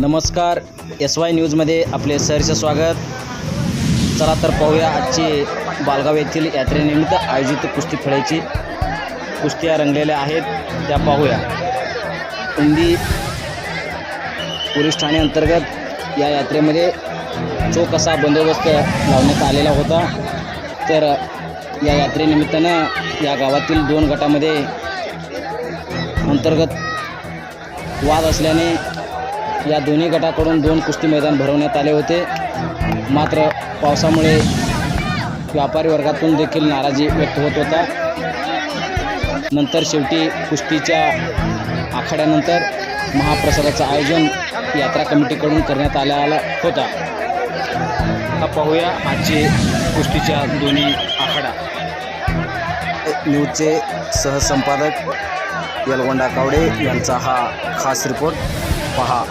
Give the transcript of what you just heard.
नमस्कार S Y न्यूजमध्ये आपले सहर्ष स्वागत. चला तर पाहूया आजची बालगाव येथील यात्रेनिमित्त आयोजित कुस्ती खेळायची. कुस्त्या रंगलेल्या आहेत त्या पाहूया. उंदी पोलीस ठाणे अंतर्गत या यात्रेमध्ये चोख असा बंदोबस्त लावण्यात आलेला होता. तर या यात्रेनिमित्तानं या गावातील दोन गटामध्ये अंतर्गत वाद असल्याने या दोन्ही गटाकडून दोन कुस्ती मैदान भरवण्यात आले होते. मात्र पावसामुळे व्यापारी वर्गातून देखील नाराजी व्यक्त होत होता. नंतर शेवटी कुस्तीच्या आखाड्यानंतर महाप्रसादाचं आयोजन यात्रा कमिटीकडून करण्यात आला होता. आता पाहूया आजचे कुस्तीच्या दोन्ही आखाडा. न्यूजचे सहसंपादक यलगोंडा कावडे यांचा हा खास रिपोर्ट. पहा.